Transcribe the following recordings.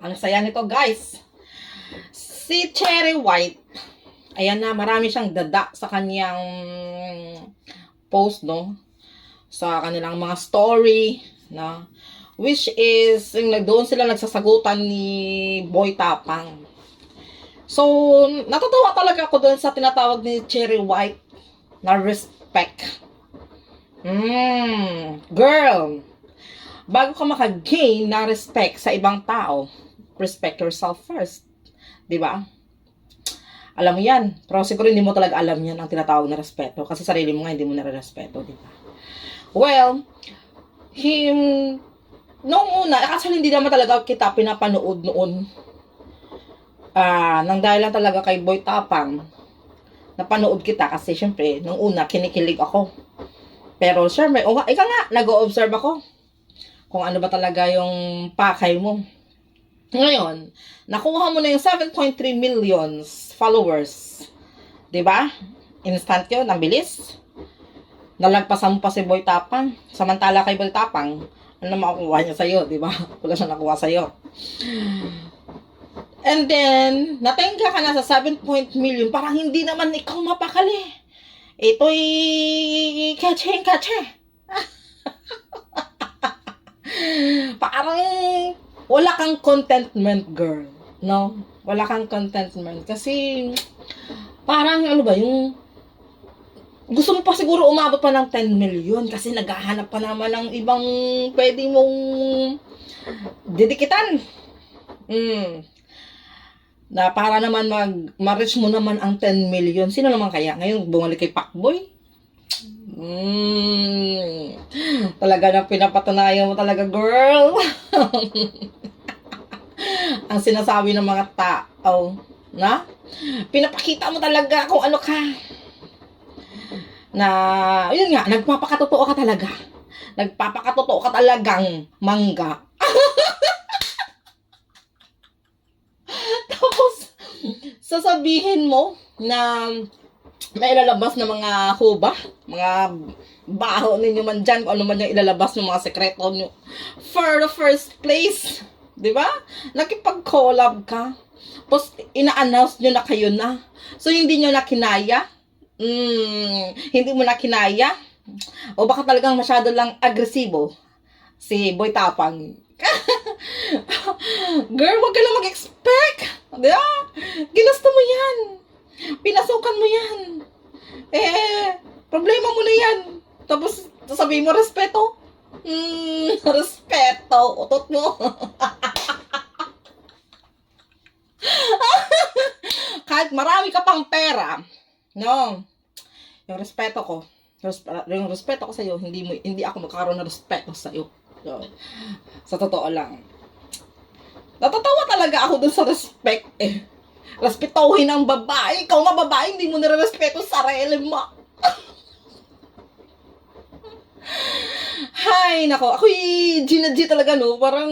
Ang saya nito, guys. Si Cherry White, ayan na, marami siyang dada sa kanyang post, no? Sa kanilang mga story, no? Which is, yung doon sila nagsasagutan ni Boy Tapang. So, natatawa talaga ako doon sa tinatawag ni Cherry White na respect. Mm, girl, bago ka maka-gain na respect sa ibang tao, respect yourself first. 'Di ba? Alam mo yan. Pero siguro hindi mo talaga alam yan ang tinatawag na respeto. Kasi sarili mo nga hindi mo nare-respeto, di ba? Well, him, noong una, actually hindi naman talaga kita pinapanood noon. Ah, nang dahil lang talaga kay Boy Tapang, napanood kita kasi syempre, nung una, kinikilig ako. Pero syempre, o, ikaw nga, nag-observe ako kung ano ba talaga yung pakay mo. Ngayon, nakuha mo na yung 7.3 millions followers. ba? Instant yun, ang bilis. Nalagpasan mo pa si Boy Tapang. Samantala kay Boy Tapang, ano makukuha niya sa'yo, di ba? Wala siya nakuha sa'yo. And then, natengga ka na sa 7 point million, parang hindi naman ikaw mapakali. Ito'y kache kache. parang wala kang contentment, girl. No? Wala kang contentment. Kasi, parang ano ba, yung gusto mo pa siguro umabot pa ng 10 million kasi naghahanap pa naman ng ibang pwede mong didikitan. Mm. Na para naman mag ma-reach mo naman ang 10 million. Sino naman kaya? Ngayon bumalik kay Pacboy? Mm. Talaga na pinapatunayan mo talaga, girl. ang sinasabi ng mga tao, na? Pinapakita mo talaga kung ano ka. Na, yun nga, nagpapakatotoo ka talaga. Nagpapakatotoo ka talagang mangga. Tapos, sasabihin mo na may ilalabas na mga huba, mga baho ninyo man dyan, kung ano man yung ilalabas ng mga sekreto nyo. For the first place, di ba? Nakipag-collab ka. Tapos, ina-announce nyo na kayo na. So, hindi nyo na kinaya. Mm, hindi mo na kinaya. O baka talagang masyado lang agresibo si Boy Tapang. Girl, wag ka lang mag-expect. Di ba? Ginusto mo yan. Pinasukan mo yan. Eh, problema mo na yan. Tapos, sasabihin mo, respeto. Hmm, respeto. Utot mo. Kahit marami ka pang pera, no, yung respeto ko, yung respeto ko sa iyo, hindi mo hindi ako magkakaroon ng respeto sa iyo. Sa totoo lang. Natatawa talaga ako dun sa respect eh. Respetohin ang babae. Ikaw nga babae, hindi mo nire-respeto sa sarili mo. Hay, nako. Ako Gina G talaga, no? Parang,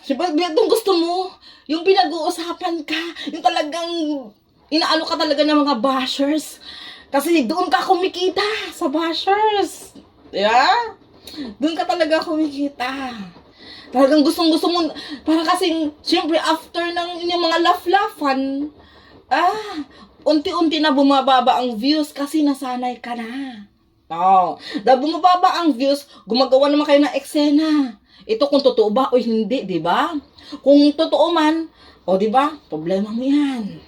siyempre, itong gusto mo, yung pinag-uusapan ka, yung talagang, inaano ka talaga ng mga bashers. Kasi doon ka kumikita sa bashers. Di ba? Doon ka talaga kumikita. Talagang gustong gusto mo, para kasing, siyempre, after ng inyong mga laugh-laughan, ah, unti-unti na bumababa ang views kasi nasanay ka na. Oo. dahil bumababa ang views, gumagawa naman kayo ng eksena. Ito kung totoo ba o hindi, di ba? Kung totoo man, o di ba? Problema mo yan.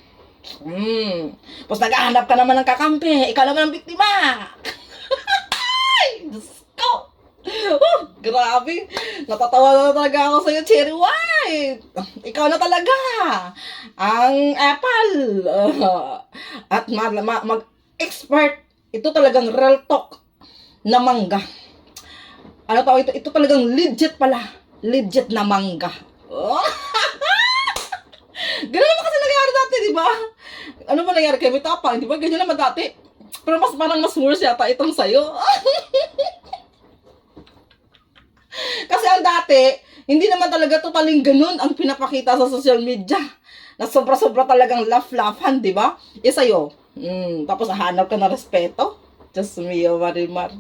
Hmm. Tapos naghahanap ka naman ng kakampi. Ikaw naman ang biktima. Oh, grabe. Natatawa na talaga ako sa'yo, Cherry White. Ikaw na talaga. Ang apple. At ma- ma- mag-expert. Ito talagang real talk na mangga. Ano tawag ito? Ito talagang legit pala. Legit na mangga. Oh. Ganun naman kasi nangyari dati, di ba? Ano ba nangyari kay Mitapang? Di ba? Ganyan naman dati. Pero mas parang mas worse yata itong sayo. kasi ang dati, hindi naman talaga totaling ganun ang pinapakita sa social media. Na sobra-sobra talagang laugh-laughan, di ba? E sa'yo, mm, tapos hanap ka ng respeto. Diyos mio, Marimar.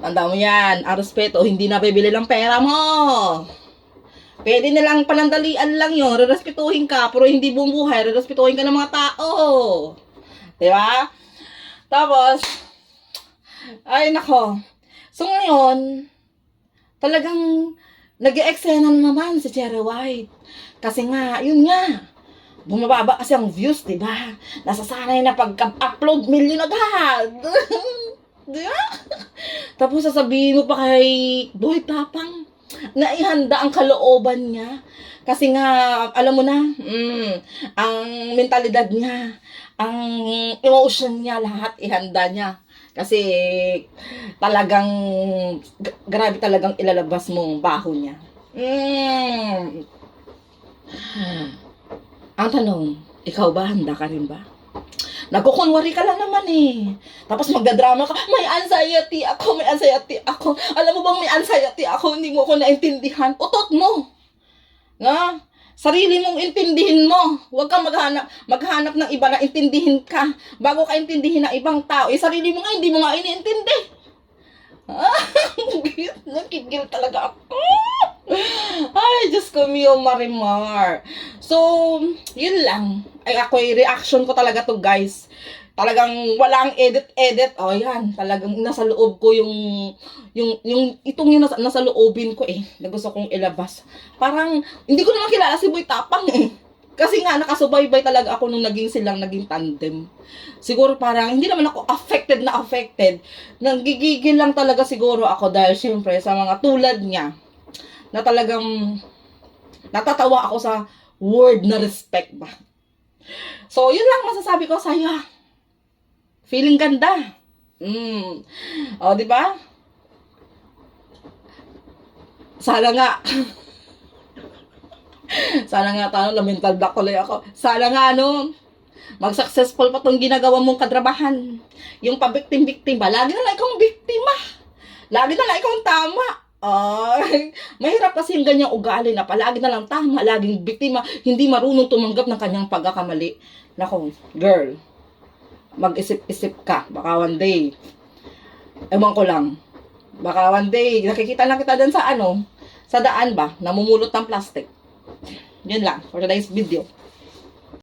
Tanda mo yan, ang respeto, hindi na bibili ng pera mo. Pwede na lang panandalian lang yun. Rerespetuhin ka, pero hindi bumuhay. Rerespetuhin ka ng mga tao. Di ba? Tapos, ay nako. So ngayon, talagang nag eksena naman si Cherry White. Kasi nga, yun nga, bumababa kasi ang views, di ba? Nasasanay na pagka-upload million agad. di ba? Tapos sasabihin mo pa kay Boy Tapang na ihanda ang kalooban niya. Kasi nga, alam mo na, mm, ang mentalidad niya, ang emotion niya, lahat ihanda niya. Kasi talagang, grabe talagang ilalabas mong baho niya. Mm. Ang tanong, ikaw ba, handa ka rin ba? Nagkukunwari ka lang naman eh. Tapos magdadrama ka, may anxiety ako, may anxiety ako. Alam mo bang may anxiety ako, hindi mo ako naintindihan. Utot mo. Nga? Sarili mong intindihin mo. Huwag kang maghanap, maghanap ng iba na intindihin ka. Bago ka intindihin ng ibang tao, eh sarili mo nga, hindi mo nga iniintindi. Ah, nakigil talaga ako. Ay, Diyos ko, Mio Marimar. So, yun lang. Ay, ako, reaction ko talaga to, guys. Talagang walang edit-edit. O, yan. Talagang nasa loob ko yung, yung, yung, itong yung nasa, nasa loobin ko eh, na gusto kong ilabas. Parang, hindi ko naman kilala si Boy Tapang eh. Kasi nga, nakasubaybay talaga ako nung naging silang naging tandem. Siguro parang, hindi naman ako affected na affected. Nanggigigil lang talaga siguro ako dahil syempre sa mga tulad niya na talagang natatawa ako sa word na respect ba. So, yun lang masasabi ko sa'yo. Feeling ganda. Mm. O, di ba? Sana nga. Sana nga tano na mental block tuloy ako. Sana nga ano, mag-successful pa tong ginagawa mong kadrabahan. Yung pabiktim-biktim ba? Lagi na lang ikaw ang biktima. Lagi na lang ikaw ang tama. Ay, mahirap kasi yung ganyang ugali na palagi na lang tama, laging biktima, hindi marunong tumanggap ng kanyang pagkakamali. Nako, girl, mag-isip-isip ka. Baka one day, ewan ko lang, baka one day, nakikita lang kita dun sa ano, sa daan ba, namumulot ng plastic. Yun lang, for today's video.